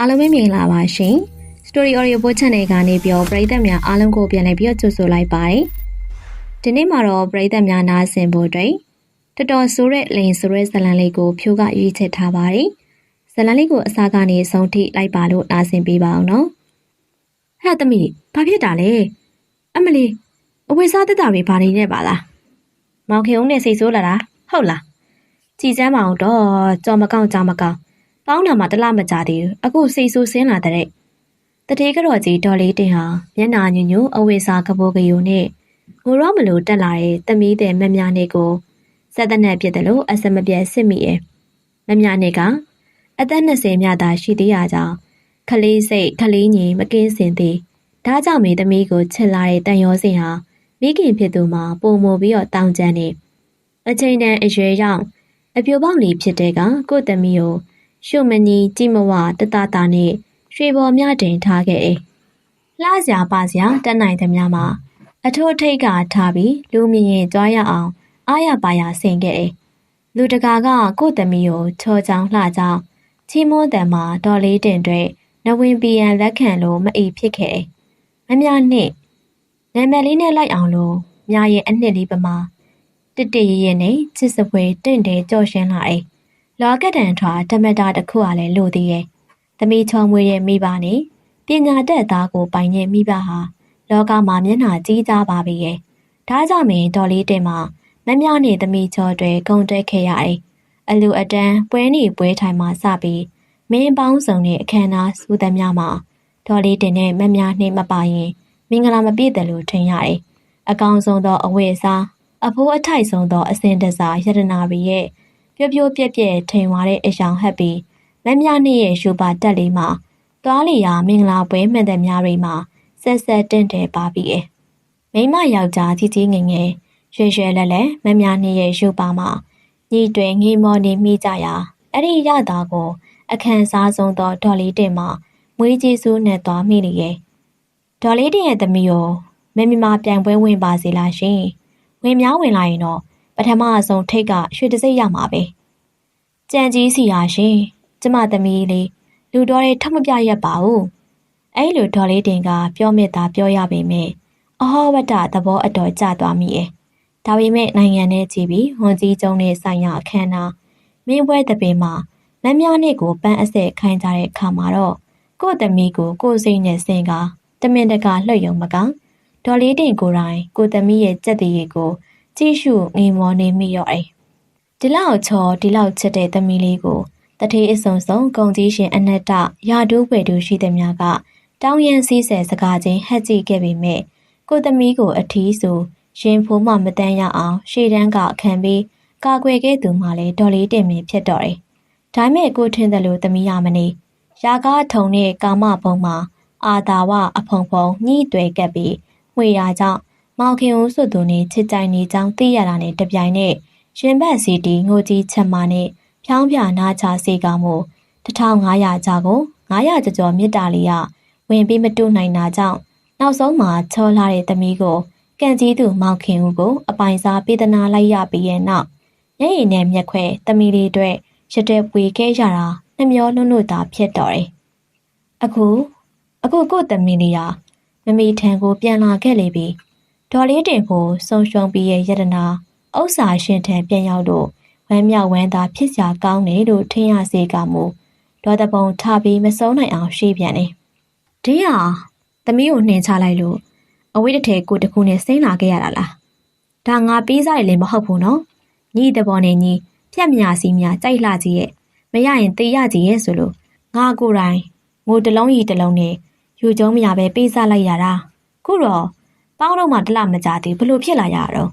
အားလုံးပဲမြင်လာပါရှင် Story Audio Book Channel ကနေပြီးတော့ပရိသတ်များအားလုံးကိုပြန်လည်ပြီးတော့ကြိုဆိုလိုက်ပါတယ်ဒီနေ့မှာတော့ပရိသတ်များနားဆင်ဖို့အတွက်တော်တော်ဆိုးတဲ့လိန်ဆိုးတဲ့ဇလံလေးကိုဖြိုးကရွေးချယ်ထားပါတယ်ဇလံလေးကိုအစားကနေဆုံးထိလိုက်ပါလို့နားဆင်ပေးပါအောင်နော်ဟဲ့သမီးဘာဖြစ်တာလဲအမလီအဝိစားတက်တာတွေဘာနေနေပါလားမောင်ခင်ဦးနဲ့စိတ်ဆိုးလာတာဟုတ်လားကြည်စမ်းမအောင်တော့ကြော်မကောင်းကြောင်မကောင်း ပေါင်းနာမှာတလမကြသေးဘူးအခုစိတ်ဆိုးဆင်းလာတဲ့တတိကတော့ကြီးဒေါ်လေးတင်ဟာမျက်နာညွညွအဝိစာကပိုးကယူနဲ့ငိုရောမလို့တက်လာတဲ့တမီးတဲ့မမြနဲ့ကိုစက်တဲ့နဲ့ပြစ်တယ်လို့အစမပြတ်စစ်မိရဲ့မမြနဲ့ကအသက်20မြသာရှိသေးရကြောင်းခလေးစိတ်ခလေးညီမကင်းစင်သေးဒါကြောင့်မေသမီးကိုချစ်လာတဲ့တန်ရောစင်ဟာမိခင်ဖြစ်သူမှာပုံမပြီးတော့တောင်းကျမ်းနေအချိန်တန်အရွယ်ရောက်အပြိုပေါက်လီဖြစ်တဲ့ကကို့သမီးကို ရှုမနီကြည်မဝတတတာနဲ့ရွှေပေါ်မြတင်ထားခဲ့တယ်။လှစရာပါစရာတက်နိုင်သမျှမှာအထိုးထိတ်ကထားပြီးလူမြင်ရင်ကြွားရအောင်အားရပါရဆင်ခဲ့တယ်။လူတကာကကို့သမီးကိုချောချောင်းလှကြောင်းချီးမွမ်းတယ်မှာဒေါ်လေးတင်တွေနဝင်ပီယံလက်ခံလို့မအီဖြစ်ခဲ့တယ်။မမြနှစ်နာမည်လေးနဲ့လိုက်အောင်လို့မြရဲ့အနှစ်လေးပမာတစ်တရရနဲ့ချစ်စပွဲတင့်တယ်ကြော့ရှင်းလာတယ်။ လောကဒန်ထွာဓမ္မတာတစ်ခုကလည်းလို့သေးရဲ့။သမီးချောမွေးရဲ့မိဘနဲ့ပညာတတ်သားကိုပိုင်ရဲ့မိဘဟာလောကမှာမျက်နှာကြီးကြပါပြီရဲ့။ဒါကြောင့်မင်းဒေါ်လေးတင်မှာမမြနဲ့သမီးချောတွေဂုံတက်ခဲ့ရတယ်။အလူအတန်းပွဲနေပွဲထိုင်မှာစပြီးမင်းပေါင်းစုံတဲ့အခမ်းအနားစူးသမျှမှာဒေါ်လေးတင်နဲ့မမြနှိမ့်မပါရင်မင်္ဂလာမပြည့်တယ်လို့ထင်ရတယ်။အကောင်ဆုံးသောအဝတ်အစားအဖိုးအထိုက်ဆုံးသောအစင်တစားယတနာရီရဲ့ ပြပြပြက်ပြက်ထိန်သွားတဲ့အယောင်ဟပ်ပြီးမမ်းမြနဲ့ရဲ့ရှူပါတက်လေးမှာသွားလီယာမင်္ဂလာပွဲမှန်တဲ့များတွေမှာဆက်ဆက်တင့်တယ်ပါပြီရဲ့မိမယောက်ျားကြီးကြီးငယ်ငယ်ရွှဲရွှဲလဲလဲမမ်းမြနဲ့ရဲ့ရှူပါမှာညီတွေငေးမောနေမိကြရာအဲ့ဒီရတာကိုအခန်းစားဆုံးသောဒေါ်လေးတင်မှာမွေးကြီးစုနဲ့သွားမိနေရဲ့ဒေါ်လေးတင်ရဲ့သမီးကိုမမမပြိုင်ပွဲဝင်ပါစေလားရှင်ဝင်များဝင်လာရင်တော့ ပထမအဆုံးထိတ်ကရွှေတစိမ့်ရမှာပဲကြံကြီးစီဟာရှင်ကျမသမီးလေးလူတော်တွေထမပြရက်ပါဘူးအဲ့လိုဒေါ်လေးတင်ကပြောမြတ်တာပြောရပေမဲ့အဟောဝတ္တသဘောအတော်ကျသွားမိရဲ့ဒါပေမဲ့နိုင်ငံထဲကြည့်ပြီးဝန်ကြီးကျုံနဲ့ဆိုင်ရာအခမ်းအနားမင်းပွဲတပင်မှာမမ်းများနဲ့ကိုပန်းအစက်ခိုင်းကြတဲ့အခါမှာတော့ကို့သမီးကိုကိုယ်စိတ်နဲ့စင်ကတမင်တကာလှုပ်ယုံမကဒေါ်လေးတင်ကိုယ်တိုင်ကိုသမီးရဲ့ကြက်တည်ကို ကြည့်ရှုငေမောနေမိရော့အိဒီလောက်ချောဒီလောက်ချစ်တဲ့သမီးလေးကိုတထေးအစုံစုံဂုံကြီးရှင်အနတ္တရာဒိုးွယ်တူရှိသည်များကတောင်းရန်စည်းဆယ်စကားချင်းဟက်ကြည့်ခဲ့ပေမဲ့ကိုသမီးကိုအထီးဆိုရင်ဖိုးမှမတန်းရအောင် ရှေ့တန်းကခံပြီးကာကွယ်ခဲ့သူမှလည်းဒေါ်လေးတင်မင်ဖြစ်တော့တယ်။ဒါမဲ့ကိုထင်းတယ်လို့သမီးရမနေရာကားထုံနဲ့ကာမဘုံမှာအာတာဝအဖုံဖုံညှိတွယ်ကပ်ပြီးမှွေရာကြောင့် မောင်ခင်ဦးစွသူနဲ့ချစ်ကြိုင်နေကြောင်းသိရတာနဲ့တပြိုင်နက်ရင်ဘတ်စီတီငိုကြီးချက်မာနဲ့ဖြောင်းပြနာချစေကမှု1500ကျားကို900ကျော်ကျော်မြစ်တာလီကဝင်ပြီးမတူနိုင်တာကြောင့်နောက်ဆုံးမှာချောလာတဲ့သမီးကိုကန့်ကြီးသူမောင်ခင်ဦးကိုအပိုင်စားပေးသနာလိုက်ရပြီးရဲ့နောက်ညရည်နဲ့မျက်ခွဲသမီးလေးတွေရတဲ့ပွေခဲ့ရတာနှမျောလွန်းလို့သာဖြစ်တော်တယ်။အခုအခုကို့သမီးလေးဟာမမီထံကိုပြန်လာခဲ့လေပြီ။ ဒေါ်လေးတင်ကိုဆုံရှုံပြီးရဲ့ယတနာဥစ္စာရှင်ထံပြန်ရောက်လို့ဝမ်းမြောက်ဝမ်းသာဖြစ်စရာကောင်းတယ်လို့ထင်ရစေကမူဒေါ်တပုံထပြီးမဆုံးနိုင်အောင်ရှိပြန်တယ်။ဒီဟာသမီးကိုနှင်ချလိုက်လို့အဝိတထဲကိုတခုနဲ့စိမ့်လာခဲ့ရတာလား။ဒါငါပေးစားရလည်းမဟုတ်ဘူးနော်။ညီတပေါ်နဲ့ညီပြက်မြာစီမြကြိုက်လှကြီးရဲ့မရရင်တေးရကြီးရဲ့ဆိုလို့ငါကိုယ်တိုင်ငိုတလုံးရီတလုံးနဲ့ယူကျုံမရပဲပေးစားလိုက်ရတာ။ခုတော့ ပေါင်းတော့မှတလမကြသေးဘလို့ဖြစ်လာရတော့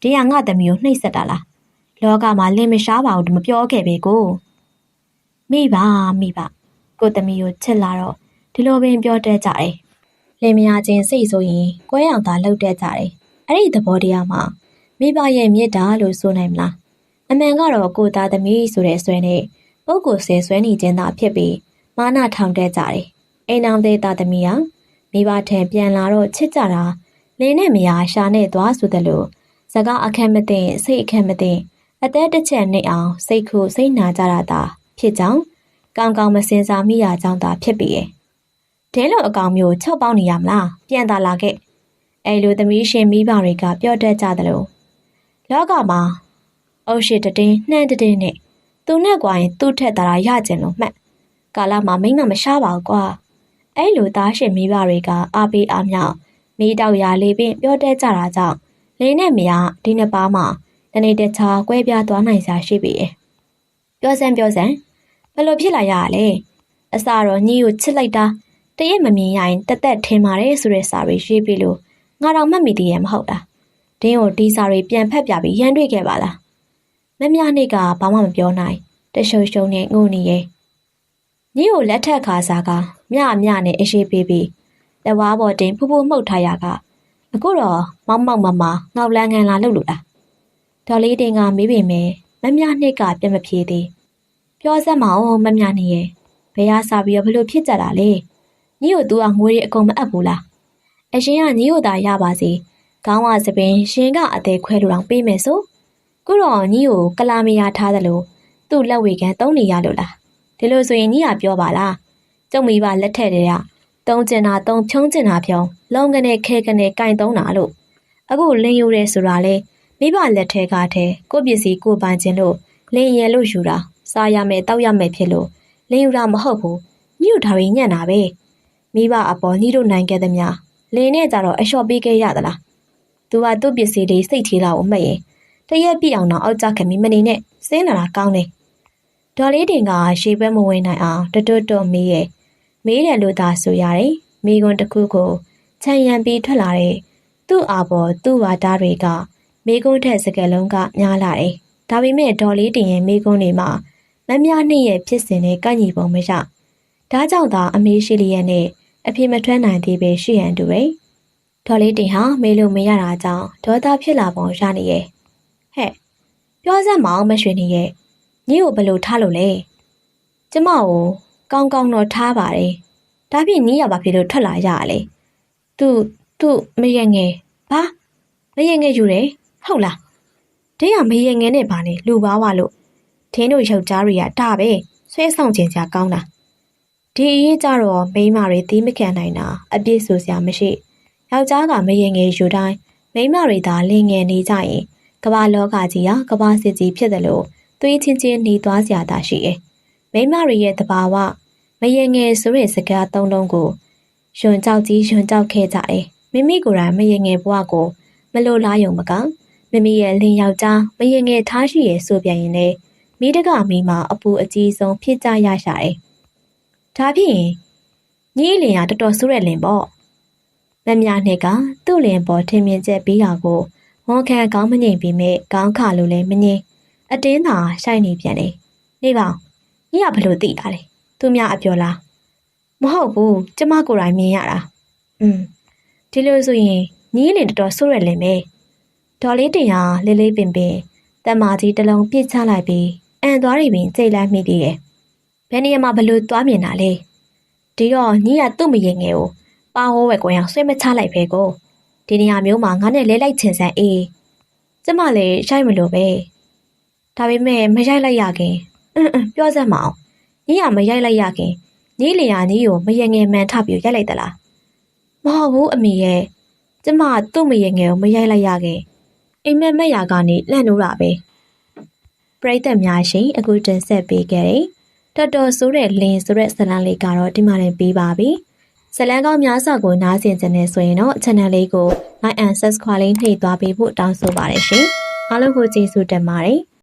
ဒီဟာငါသမီးကိုနှိပ်စက်တာလား။လောကမှာလင်မရှားပါဘူးမပြောခဲ့ပဲကိုမိပါမိပါကိုသမီးကိုချစ်လာတော့ဒီလိုပင်ပြောတတ်ကြတယ်လင်မယားချင်းစိတ်ဆိုရင်ကွဲအောင်သာလှုပ်တတ်ကြတယ်အဲ့ဒီသဘောတရားမှာမိဘရဲ့မေတ္တာလို့ဆိုနိုင်မလားအမှန်ကတော့ကိုသားသမီးဆိုတဲ့ဆွဲနဲ့ပုဂ္ဂိုလ်ဆဲဆွဲနေခြင်းသာဖြစ်ပြီးမာနထောင်တတ်ကြတယ်အိမ်အောင်တဲ့သားသမီးဟာမိဘထံပြန်လာတော့ချစ်ကြတာ လင်းနဲ့မယားရှာနဲ့သွားဆိုတယ်လို့စကားအခက်မသိစိတ်အခက်မသိအသက်တစ်ချက်နှိပ်အောင်စိတ်ခုစိတ်နာကြတာသာဖြစ်ကြောင်းကောင်းကောင်းမစင်စားမိရကြောင်းသာဖြစ်ပေရဲ့ဒင်းလိုအကောင်မျိုး၆ပေါင်းနေရမလားပြန်သာလာခဲ့အဲ့လိုသမီးရှင်မိဘတွေကပြောတတ်ကြသလိုလောကမှာအုတ်ရှိတတင်းနှမ်းတတင်းနဲ့သူနဲ့ကွာရင်သူ့ထက်သာရကျင်လို့မှတ်ကာလမှာမိမမရှားပါဘူးကွာအဲ့လိုသားရှင်မိဘတွေကအားပေးအားမြောက် မိတောက်ရာလေးပင်ပြောတတ်ကြတာကြောင့်လင်းနဲ့မယားဒီနှစ်ပါးမှာတနေ့တခြားကွဲပြားသွားနိုင်စားရှိပေရဲ့ပြောစမ်းပြောစမ်းဘယ်လိုဖြစ်လာရလဲအစတော့ညီကိုချစ်လိုက်တာတရက်မမြင်ရရင်တက်တက်ထင်ပါတယ်ဆိုတဲ့စာတွေရေးပြီးလို့ငါတော့မှတ်မိသေးရဲ့မဟုတ်လားဒင်းကိုဒီစာတွေပြန်ဖက်ပြပြီးရန်တွေ့ခဲ့ပါလားမမြနေ့ကဘာမှမပြောနိုင်တရှုံရှုံနဲ့ငိုနေရဲ့ညီကိုလက်ထက်ခါစားကမြမြနဲ့အရှိပေးပြီး လက်ဝါးပေါ်တင်ဖူးဖူးမှုတ်ထားရကအခုတော့မောက်မောက်မမငေါက်လန်းငန်းလာလှုပ်လို့လားဒေါ်လေးတင်ကမေးပေမဲ့မမြနှစ်ကပြန်မဖြေသေးပြောစမ်းမအောင်မမြနှစ်ရဲ့ဘယ်ရစားပြီးတော့ဘလို့ဖြစ်ကြတာလဲညီတို့သူကငွေတွေအကုန်မအပ်ဘူးလားအရှင်ကညီတို့သာရပါစေခေါင်းဝစပင်ရှင်ကအသေးခွဲလို့တော့ပေးမယ်ဆိုခုတော့ညီကိုကလာမယာထားသလိုသူ့လက်ဝေကန်တုံးနေရလို့လားဒီလိုဆိုရင်ညီကပြောပါလားကျုံမိဘလက်ထက်တွေက တုံးကျင်တာတုံးဖြုံးကျင်တာဖြုံးလုံးကနေခဲကနေကင်တုံးတာလို့အခုလင်းယူရဲဆိုတာလေမိဘလက်ထက်ကတည်းကိုပစ္စည်းကိုပိုင်ခြင်းလို့လင်းရဲလို့ယူတာစားရမယ်တောက်ရမယ်ဖြစ်လို့လင်းယူတာမဟုတ်ဘူးညှို့ထားပြီးညံ့တာပဲမိဘအပေါ်ညှိတို့နိုင်ခဲ့သမျှလင်းနဲ့ကြတော့အလျှော့ပေးခဲ့ရသလားသူကသူ့ပစ္စည်းတွေစိတ်ထေးလာကိုမှတ်ရင်တရက်ပြည့်အောင်တော့အောက်ကြခင်မီမနေနဲ့စင်းလာတာကောင်းတယ်ဒေါ်လေးတင်ကရှေးဘက်မဝင်နိုင်အောင်တွတ်တွတ်တွတ်မေးရဲ့ မေးတယ်လို့သာဆိုရတယ်မိကွန်းတစ်ခုကိုခြံရံပြီးထွက်လာတဲ့သူ့အာဘော်သူ့ဝါသားတွေကမိကွန်းထက်စကလုံးကများလာတယ်ဒါပေမဲ့ဒေါ်လေးတင်ရဲ့မိကွန်းတွေမှာမမြနှင့်ရဲ့ဖြစ်စဉ်နဲ့ကန့်ညီပုံမရဒါကြောင့်သာအမေရှိလျက်နဲ့အဖေမထွက်နိုင်သေးပဲရှိရန်တူပဲဒေါ်လေးတင်ဟာမေးလို့မရတာကြောင့်ဒေါသဖြစ်လာပုံရနေရဲ့ဟဲ့ပြောစမ်းမအောင်မရွှေနေရဲ့ညီကိုဘယ်လိုထားလို့လဲကျမကို ကောင်းကောင်းတော့ထားပါတယ်ဒါဖြင့်ညီရပါဖြစ်လို့ထွက်လာရရလေသူသူမရငယ်ဘာမရငယ်ယူတယ်ဟုတ်လားတင်းကမရငယ်နဲ့ဗာနေလူပါဝါလို့ထင်းတို့ယောက်ျားတွေကဒါပဲဆွဲဆောင်ကျင်ကြကောင်းတာဒီအရေးကြတော့မိန်းမတွေသီးမခံနိုင်တာအပြစ်ဆိုစရာမရှိယောက်ျားကမရငယ်ယူတိုင်းမိန်းမတွေသာလင်ငယ်နေကြရင်ကမ္ဘာလောကကြီးဟာကမ္ဘာစစ်ကြီးဖြစ်တယ်လို့သွေးချင်းချင်းหนีသွားစရာသာရှိတယ် မိန်းမတွေရဲ့တဘာဝမရငယ်ဆိုတဲ့စကားသုံးလုံးကိုယွန်ကြောက်ကြီးယွန်ကြောက်ခဲ့ကြတယ်မိမိကိုယ်တိုင်မရငယ်ဘဝကိုမလိုလားယုံမကမိမိရဲ့လင်ယောက်ျားမရငယ်ထားရှိရဲ့ဆိုပြန်ရင်လည်းမိတကမိမအပူအကြီးဆုံးဖြစ်ကြရရှာတယ်ဒါဖြင့်ညီလင်ကတော်တော်ဆိုးတဲ့လင်ပေါ့မမြနဲ့ကသူ့လင်ပေါ်ထင်မြင်ချက်ပြီးတာကိုဝန်ခံကောင်းမငိမ့်ပြီးမဲ့ကောင်းခလို့လည်းမငိမ့်အတင်းသာရှိုက်နေပြန်တယ်နေပါ ညီကဘလို့သိတာလဲသူများအပြောလားမဟုတ်ဘူးကျမကိုယ်တိုင်မြင်ရတာอืมဒီလိုဆိုရင်ညီလင်တော်တော်ဆိုးရလင်ပဲဒေါ်လေးတင်ဟာလေးလေးပင်ပင်တမကြီးတစ်လုံးပြစ်ချလိုက်ပြီးအန်သွားရီပင်စိတ်လိုက်မိသေးတယ်ဘယ်နေရာမှာဘလို့သွားမြင်တာလဲဒီတော့ညီကသူ့မရင်ငယ်ကိုပါဟောဝဲကွင်အောင်ဆွဲမချလိုက်ပဲကိုဒီနေရာမျိုးမှာငါနဲ့လဲလိုက်ချင်စမ်းအေးကျမလည်းရိုက်မလို့ပဲဒါပေမဲ့မရိုက်လိုက်ရခင် အင်းအင်းပြောစမ်းမအောင်ညီကမရိုက်လိုက်ရခင်ညီလျာညီကိုမယငယ်မှန်ထပြီးရိုက်လိုက်သလားမဟုတ်ဘူးအမေရဲ့ကျမသူ့မယငယ်ကိုမရိုက်လိုက်ရခင်အိမ်မက်မက်ရာကနေလန့်နိုးတာပဲပရိသတ်များရှင်အခုတင်ဆက်ပေးခဲ့တယ်တော်တော်ဆိုးတဲ့လင်းဆိုတဲ့ဇလန်းလေးကတော့ဒီမှာတင်ပြီးပါပြီဇလန်းကောင်းများစွာကိုနားဆင်ကြနေဆိုရင်တော့ channel လေးကို like and subscribe လေးနှိပ်သွားပေးဖို့တောင်းဆိုပါတယ်ရှင်အားလုံးကိုကျေးဇူးတင်ပါတယ်